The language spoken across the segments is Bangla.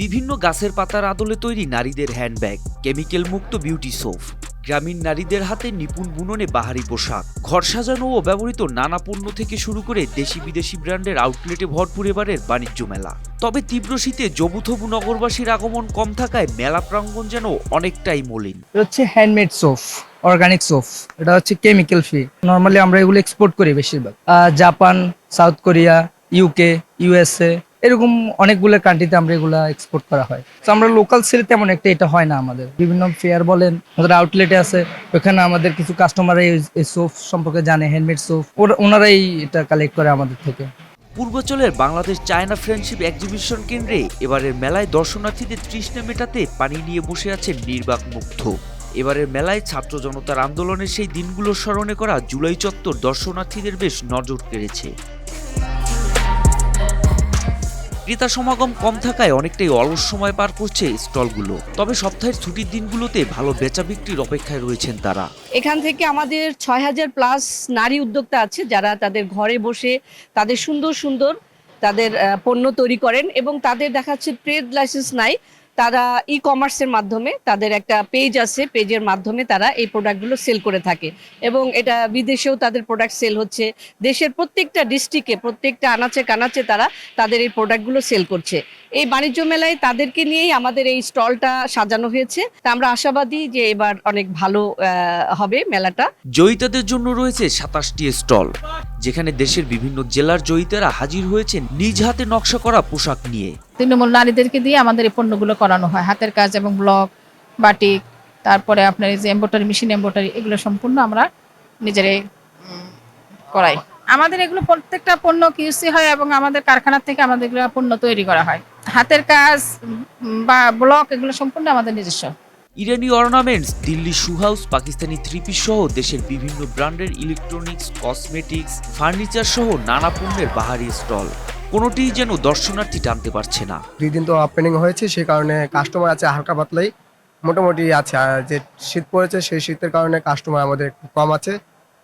বিভিন্ন গাছের পাতার আদলে তৈরি নারীদের হ্যান্ডব্যাগ কেমিক্যাল মুক্ত বিউটি সোপ গ্রামীণ নারীদের হাতে নিপুণ বুননে বাহারি পোশাক। ঘর সাজানো ও ব্যবহৃত নানা পণ্য থেকে শুরু করে দেশি বিদেশি ব্র্যান্ডের আউটলেটে ভরপুর এবারের বাণিজ্য মেলা। তবে তীব্র শীতে জবুথবু নগরবাসীর আগমন কম থাকায় মেলা প্রাঙ্গণ যেন অনেকটাই মলিন। হচ্ছে হ্যান্ডমেড সোপ অর্গানিক সোপ এটা হচ্ছে কেমিক্যাল ফ্রি নর্মালি আমরা এগুলো এক্সপোর্ট করি বেশিরভাগ। Japan South Korea UK USA এরকম অনেকগুলো কান্ট্রিতে আমরা এগুলো এক্সপোর্ট করা হয়। তো আমরা লোকাল সেল তেমন একটা এটা হয় না আমাদের। বিভিন্ন ফেয়ার বলেন, আমাদের আউটলেটে আছে, ওখানে আমাদের কিছু কাস্টমার এই সোপ সম্পর্কে জানে হ্যান্ডমেড সোপ ওনারাই এটা কালেক্ট করে আমাদের থেকে। পূর্বাঞ্চলের বাংলাদেশ চায়না ফ্রেন্ডশিপ এক্সিবিশন কেন্দ্রে এবারের মেলায় দর্শনার্থীদের তৃষ্ণা মেটাতে পানি নিয়ে বসে আছেন নির্বাক মুগ্ধ। এবারের মেলায় ছাত্র জনতার আন্দোলনের সেই দিনগুলো স্মরণে করা জুলাই চত্বর দর্শনার্থীদের বেশ নজর কেড়েছে। ক্রেতা সমাগম কম থাকায় অনেকটাই অলস সময় পার করছে স্টলগুলো। তবে সপ্তাহের ছুটির দিনগুলোতে ভালো বেচা বিক্রির অপেক্ষায় রয়েছেন তারা। এখান থেকে আমাদের ছয় হাজার প্লাস নারী উদ্যোক্তা আছে যারা তাদের ঘরে বসে তাদের সুন্দর সুন্দর তাদের পণ্য তৈরি করেন এবং তাদের দেখাচ্ছে ট্রেড লাইসেন্স নাই। তারা ই কমার্সের মাধ্যমে তাদের একটা পেজ আছে পেজের মাধ্যমে তারা এই প্রোডাক্টগুলো সেল করে থাকে। এবং এটা বিদেশেও তাদের প্রোডাক্ট সেল হচ্ছে। দেশের প্রত্যেকটা ডিস্ট্রিক্টে প্রত্যেকটা আনাচে কানাচে তারা তাদের এই প্রোডাক্টগুলো সেল করছে। এই বাণিজ্য মেলায় তাদেরকে নিয়েই আমাদের এই স্টলটা সাজানো হয়েছে। তা আমরা আশাবাদী যে এবার অনেক ভালো হবে মেলাটা। জয়িতাদের জন্য রয়েছে সাতাশটি স্টল। যেখানে দেশের বিভিন্ন জেলার জয়িতারা হাজির হয়েছেন নিজ হাতে নকশা করা পোশাক নিয়ে। তৃণমূল নারীদেরকে দিয়ে আমাদের এই পণ্যগুলো করানো হয়। হাতের কাজ এবং ব্লক, বাটিক, তারপরে আপনার এই যে এম্বোটারি, মেশিন এম্বোটারি, এগুলো সম্পূর্ণ আমরা নিজেরাই করাই। আমাদের এগুলো প্রত্যেকটা পণ্য কিউসি হয় এবং আমাদের কারখানা থেকে আমাদের এগুলো পণ্য তৈরি করা হয়। হাতের কাজ বা ব্লক, এগুলো সম্পূর্ণ আমাদের নিজস্ব। Irani ornaments, Delhi shoe house, Pakistani three piece সহ দেশের বিভিন্ন ব্র্যান্ডের ইলেকট্রনিক্স, কসমেটিক্স, ফার্নিচার সহ নানা পণ্যের বাহারি স্টল। কোনোটিই যেন দর্শনার্থী টানতে পারছে না। দুই দিন তো ওপেনিং হয়েছে সেই কারণে কাস্টমার আছে হালকা পাতলাই। মোটামুটি আছে, আর যে শীত পড়েছে, সেই শীতের কারণে কাস্টমার আমাদের একটু কম আছে।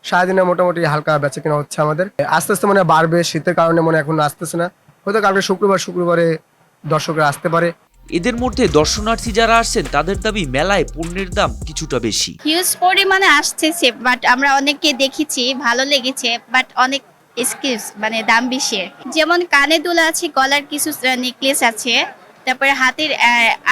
সারাদিনে মোটামুটি হালকা বেচা কেনা হচ্ছে আমাদের। আস্তে আস্তে মনে বাড়বে, শীতের কারণে মনে এখন আসতেছে না। হয়তো কালকে শুক্রবার, শুক্রবারে দর্শকরা আসতে পারে। এদের মধ্যে দর্শনার্থী যারা আসছেন তাদের দাবি মেলায় পণ্যের দাম কিছুটা বেশি। হিউজ পরিমাণে আসতেছে বাট আমরা অনেককে দেখেছি ভালো লেগেছে বাট অনেক এক্সকিউজ মানে দাম বেশি। যেমন কানে দুল আছে গলার কিছু নেকলেস আছে তারপরে হাতের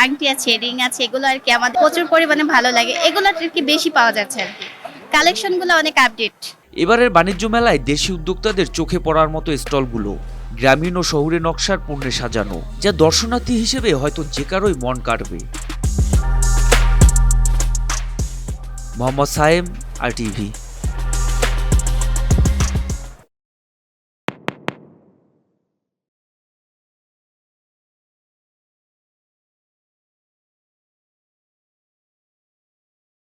আংটি আছে রিং আছে এগুলো আর কি আমাদের প্রচুর পরিমাণে ভালো লাগে। এগুলো আর কি বেশি পাওয়া যাচ্ছে আর কি। কালেকশনগুলো অনেক আপডেট এবারের বাণিজ্য মেলায় দেশি উদ্যোক্তাদের চোখে পড়ার মতো স্টলগুলো। গ্রামীণ ও শহুরে নকশার পণ্যে সাজানো, যা দর্শনার্থী হিসেবে হয়তো যে কারোই মন কাটবে মোহাম্মদ সায়েম, আর টিভি।